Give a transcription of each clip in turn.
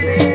Thank you.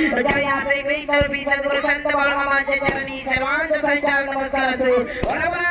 प्रजा श्री कृष्ण सद्गुरु संत बाळमामाच्या चरणी सर्वांचा साष्टांग नमस्कार असो